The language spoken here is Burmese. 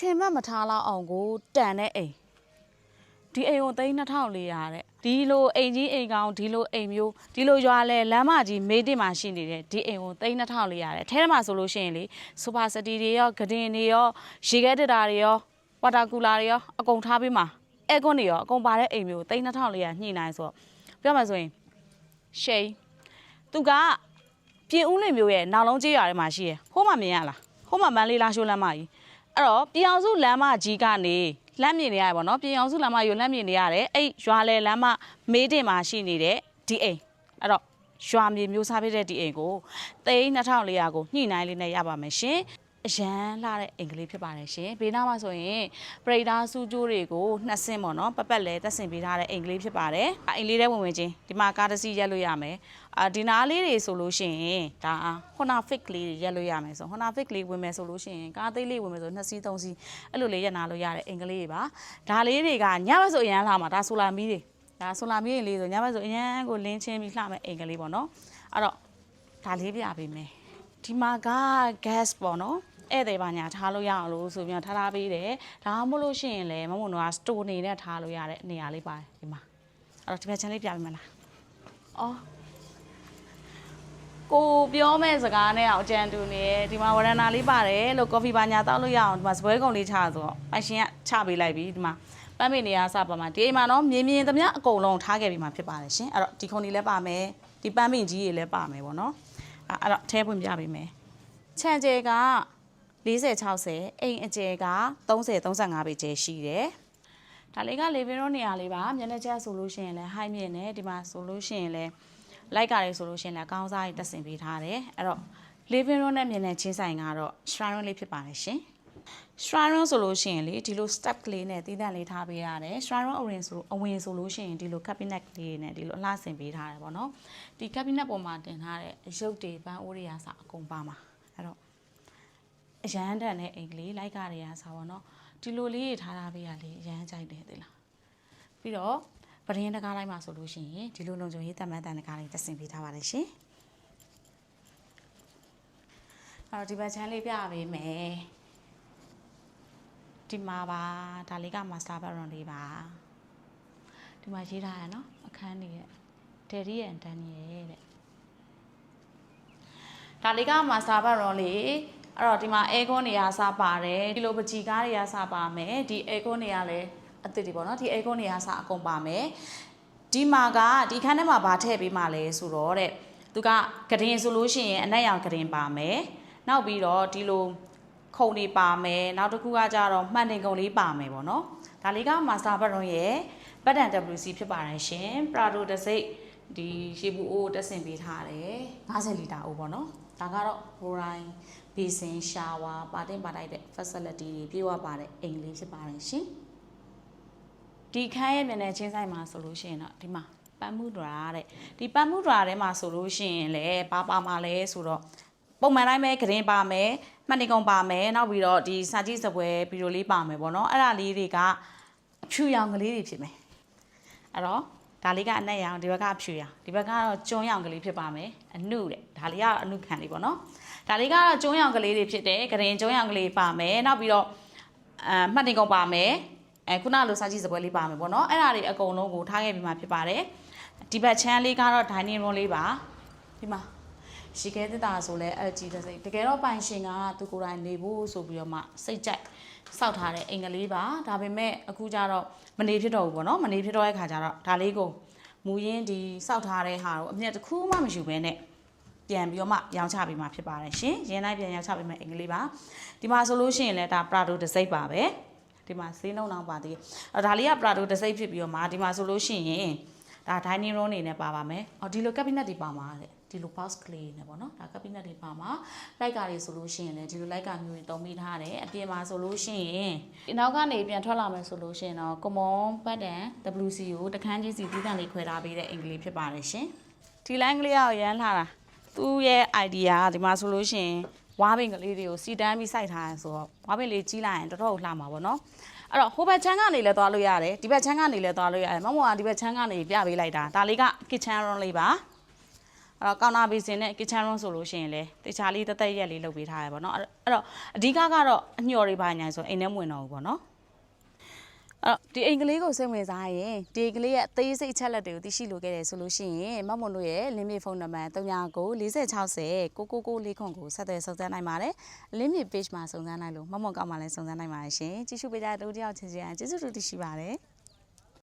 ထင်မှတ်မထားလောက်အောင်ကိုတန်တဲ့အိမ်ဒီအိမ်ကိုသိန်း2400တဲ့ဒီလိုအိမ်ကြီးအိမ်ကောင်းဒီလိုအိမ်မျိုးဒီလိုရွာလဲလမ်းမကြီးမေးတင်မှာရှိနေတဲ့ဒီအိမ်ကိုသိန်း2400တဲ့အဲထဲမှာဆိုလို့ရှိရင်လေစူပါစတီတွေရောဂဒင်တွေရောရေခဲတက်တာတွေရောဝါတာကူလာတွေရောအကုန်ထားပေးမှာအဲကွန်းတွေရောအကုန်ပါတဲ့အိမ်မျိုးကိုသိန်း2400ညှိနှိုင်းဆိုတော့ပြောမှဆိုရင်ရှိန်သူကပြင်ဦးလင်မျိုးရဲ့နောက်လုံးကျေးရွာထဲမှာရှိရယ်ဟိုးမှမြင်ရလားဟိုးမှမန်းလေးလားရှိုးလမ်းမကြီး အဲ့တော့ပြည်အောင်စုလမ်းမကြီးကနေလမ်းမြင်နေရတယ်ပေါ့နော်ပြည်အောင်စုလမ်းမယူလမ်းမြင်နေရတယ်အဲ့ရွာလေလမ်းမမေးတင်မှာရှိနေတဲ့ဒီအိမ်အဲ့တော့ရွာမြေမျိုးစားပေးတဲ့ဒီအိမ်ကိုသိန်း2400ကိုညှိနှိုင်းလေးနဲ့ရပါမယ်ရှင် အရန်လာတဲ့အင်္ဂလိပ်ဖြစ်ပါတယ်ရှင်ဘေးနားမှာဆိုရင်ပရိဒါစူးကျိုးတွေကိုနှစ်ဆင်းပေါ့နော်ပပက်လဲတက်ဆင်ပေးထားတဲ့အင်္ဂလိပ်ဖြစ်ပါတယ်အအိမ်လေးထဲဝင်ဝင်ချင်းဒီမှာကားတစ်စီးရက်လို့ရမယ်အာဒီနားလေးတွေဆိုလို့ရှိရင်ဒါဟွန်နာဖစ်လေးတွေရက်လို့ရမယ်ဆိုဟွန်နာဖစ်လေးဝင်မယ်ဆိုလို့ရှိရင်ကားသေးလေးဝင်မယ်ဆိုနှစ်စီးသုံးစီးအဲ့လိုလေးရက်နာလို့ရတဲ့အင်္ဂလိပ်တွေပါဒါလေးတွေကညဘက်ဆိုအရန်လာမှာဒါဆိုလာမီးတွေဒါဆိုလာမီးတွေလေးဆိုညဘက်ဆိုအရန်ကိုလင်းချင်းပြီးလှမယ်အင်္ဂလိပ်ပေါ့နော်အဲ့တော့ဒါလေးပြပေးမယ်ဒီမှာက gas ပေါ့နော် ဧည့်သည်ပါညာထားလို့ရအောင်လို့ဆိုပြီးတော့ထားထားပေးတယ်ဒါမှမဟုတ်လို့ရှိရင်လည်းမမုံတို့က store နေနဲ့ထားလို့ရတဲ့နေရာလေးပါတယ်ဒီမှာအဲ့တော့ဒီဘက်ချမ်းလေးပြပေးမလားအော်ကိုပြောမဲ့စကားနဲ့အောင်ကြံတူနေတယ်ဒီမှာဝရဏာလေးပါတယ်လို့ coffee ပါညာတောက်လို့ရအောင်ဒီမှာစပွဲကုန်လေးချဆိုတော့ပိုင်ရှင်ကချပေးလိုက်ပြီဒီမှာပန်းမင်နေရာစပါမှာဒီအိမ်မှာတော့မြင်းမြင်းသမျှအကုန်လုံးထားခဲ့ပြီးမှဖြစ်ပါတယ်ရှင်အဲ့တော့ဒီခုံလေးလည်းပါမယ်ဒီပန်းမင်ကြီးတွေလည်းပါမယ်ပေါ့နော်အဲ့အဲ့တော့ထဲပွင့်ပြပေးမယ်ခြံကျဲက 40 60အိမ်အကျဲက30 35ပေကျဲရှိတယ်။ဒါလေးကလေဗင်ရောနေရာလေးပါမျက်နှာကျဆိုလို့ရှိရင်လည်းဟိုင်းမြင့်နေဒီမှာဆိုလို့ရှိရင်လည်းလိုက်ကလေးဆိုလို့ရှိရင်လည်းအကောင်းစားကြီးတက်ဆင်ပေးထားတယ်။အဲ့တော့လေဗင်ရောနဲ့မျက်နှာချင်းဆိုင်ကတော့ shrine လေးဖြစ်ပါတယ်ရှင်။ shrine ဆိုလို့ရှိရင်လေဒီလို step ကလေးနဲ့တည်တံ့လေးထားပေးရတယ်။ shrine အဝင်ဆိုအဝင်ဆိုလို့ရှိရင်ဒီလို cabinet လေးနဲ့ဒီလိုအလှဆင်ပေးထားတယ်ပေါ့နော်။ဒီ cabinet ပေါ်မှာတင်ထားတဲ့အရုပ်တွေပန်းအိုးတွေအစအကုန်ပါမှာ။အဲ့တော့ အရန်တန်တဲ့အိမ်ကလေးလိုက်ကားတွေကစားပါတော့ဒီလိုလေးတွေထားထားပေးရလေအရန်ကြိုက်တယ်သိလားပြီးတော့ပရင်းတကားလိုက်မှာဆိုလို့ရှိရင်ဒီလိုလုံခြုံရေးတမန်တန်တကားလေးတက်ဆင်ပေးထားပါလေရှင်အဲ့တော့ဒီဘက်ချမ်းလေးပြပေးမယ်ဒီမှာပါဒါလေးကမာစတာဘက်ရွန်လေးပါဒီမှာရေးထားရနော်အခန်းနေရဲ့ဒယ်ရီရန်တန်ရဲ့တဲ့ဒါလေးကမာစတာဘတ်ရောလေး အဲ့တော့ဒီမှာအဲကွန်နေရာစပါတယ်ဒီလိုပကြီကားတွေကစပါမယ်ဒီအဲကွန်တွေကလည်းအသစ်တွေပေါ့နော်ဒီအဲကွန်တွေကစအကုန်ပါမယ်ဒီမှာကဒီခန်းထဲမှာဗာထည့်ပေးမှလဲဆိုတော့တဲ့သူကဂဒင်ဆိုလို့ရှိရင်အနက်ရောင်ဂဒင်ပါမယ်နောက်ပြီးတော့ဒီလိုခုံတွေပါမယ်နောက်တစ်ခုကကြတော့မှန်တင်ကုံလေးပါမယ်ပေါ့နော်ဒါလေးကမာစတာဘတ်ရောရဲ့ဘတ်တန် WC ဖြစ်ပါတယ်ရှင် Prado တစ်စိတ် ဒီရှေးဘူးအိုးတက်ဆင်ပေးထားတယ်50လီတာအိုးပေါ့နော်ဒါကတော့ Rorain Basin Shower ပါတင်ပါတိုက်တဲ့ facility တွေပြေဝပါတဲ့အိမ်လေးဖြစ်ပါတယ်ရှင်ဒီခန်းရဲ့မျက်နှာချင်းဆိုင်မှာဆိုလို့ရှိရင်တော့ဒီမှာပန်းမှုဒရာတဲ့ဒီပန်းမှုဒရာထဲမှာဆိုလို့ရှိရင်လည်းပါပါမှာလဲဆိုတော့ပုံမှန်တိုင်းပဲဂရင်ပါမယ်မှတ်နေကုန်ပါမယ်နောက်ပြီးတော့ဒီစာကြည့်စပွဲဗီဒီယိုလေးပါမယ်ပေါ့နော်အဲ့ဒါလေးတွေကအဖြူရောင်ကလေးတွေဖြစ်မယ်အဲ့တော့ ဒါလေးကအနက်ရောင်ဒီဘက်ကအဖြူရောင်ဒီဘက်ကတော့ကျွန်းရောင်ကလေးဖြစ်ပါမယ်အနုတဲ့ဒါလေးကအနုခံလေးပေါ့နော်ဒါလေးကတော့ကျွန်းရောင်ကလေးတွေဖြစ်တယ်ဂရင်ကျွန်းရောင်ကလေးပါမယ်နောက်ပြီးတော့အမှတ်တင်ကုန်ပါမယ်အဲခုနလိုစာကြည့်စပွဲလေးပါမယ်ပေါ့နော်အဲ့ဒါတွေအကုန်လုံးကိုထားခဲ့ပြီးမှဖြစ်ပါတယ်ဒီဘက်ချမ်းလေးကတော့ dining room လေးပါဒီမှာ ရှိခဲတက်တာဆိုလဲ LG တစ်စိတ်တကယ်တော့ပိုင်ရှင်ကသူကိုယ်တိုင်နေဖို့ဆိုပြီးတော့မှစိတ်ကြိုက်စောက်ထားတဲ့အင်္ဂလိပ်ပါဒါပေမဲ့အခုကျတော့မနေဖြစ်တော့ဘူးပေါ့နော်မနေဖြစ်တော့တဲ့ခါကျတော့ဒါလေးကိုမူရင်းဒီစောက်ထားတဲ့ဟာကိုအမြတ်တစ်ခုမှမယူဘဲနဲ့ပြန်ပြီးတော့မှရောင်းချပေးမှာဖြစ်ပါတယ်ရှင်ရင်းလိုက်ပြန်ရောင်းချပေးမယ်အင်္ဂလိပ်ပါဒီမှာဆိုလို့ရှိရင်လည်းဒါ Prado တစ်စိတ်ပါပဲဒီမှာဈေးနှုန်းတောင်ပါသေးတယ်အဲ့ဒါလေးက Prado တစ်စိတ်ဖြစ်ပြီးတော့မှဒီမှာဆိုလို့ရှိရင် ဒါ dining room အနေနဲ့ပါပါမယ်အော်ဒီလို cabinet တွေပါမှာတဲ့ဒီလို box ကလေးနဲ့ပေါ့နော်ဒါ cabinet တွေပါမှာလိုက်ကားတွေဆိုလို့ရှိရင်လည်းဒီလိုလိုက်ကားမျိုးတွေတုံးပေးထားတယ်အပြင်မှာဆိုလို့ရှိရင်ဒီနောက်ကနေပြန်ထွက်လာမယ်ဆိုလို့ရှိရင်တော့ common pattern WC ကိုတခန်းချင်းစီတည်တံ့လေးခွဲထားပေးတဲ့အင်္ဂလိပ်ဖြစ်ပါတယ်ရှင်ဒီ line ကလေးကိုရမ်းလာတာသူ့ရဲ့ idea ကဒီမှာဆိုလို့ရှိရင်ဝါးပင်ကလေးတွေကိုစီတန်းပြီးစိုက်ထားရဆိုတော့ဝါးပင်လေးကြီးလိုက်ရင်တော်တော်လှမှာပေါ့နော် အဲ့တော့ဟိုဘက်ချမ်းကနေလည်းသွားလို့ရတယ်ဒီဘက်ချမ်းကနေလည်းသွားလို့ရတယ်မမကဒီဘက်ချမ်းကနေပြပေးလိုက်တာဒါလေးက kitchen room လေးပါအဲ့တော့ကောင်နာဘီစင်နဲ့ kitchen room ဆိုလို့ရှိရင်လေတခြားလေးတက်တက်ရက်လေးလုပ်ပေးထားရပါတော့အဲ့အဲ့တော့အဓိကကတော့အညှော်တွေပါညာဆိုအိမ်ထဲမဝင်တော့ဘူးပေါ့နော် အဲ့တော့ဒီအိမ်ကလေးကိုစိတ်ဝင်စားရင်ဒီအိမ်ကလေးရဲ့အသေးစိတ်ချက်လက်တွေကိုသိရှိလိုခဲ့တယ်ဆိုလို့ရှိရင်မမွန်တို့ရဲ့လင်းမြေဖုန်းနံပါတ်39 4060 999ခွန်ကိုဆက်သွယ်စုံစမ်းနိုင်ပါတယ်လင်းမြေ page မှာစုံစမ်းနိုင်လို့မမွန်ကောက်မှာလည်းစုံစမ်းနိုင်ပါတယ်ရှင်ကြည့်ရှုပေးကြတဲ့တူတယောက်ချင်းချင်းကျေးဇူးတူတရှိပါတယ်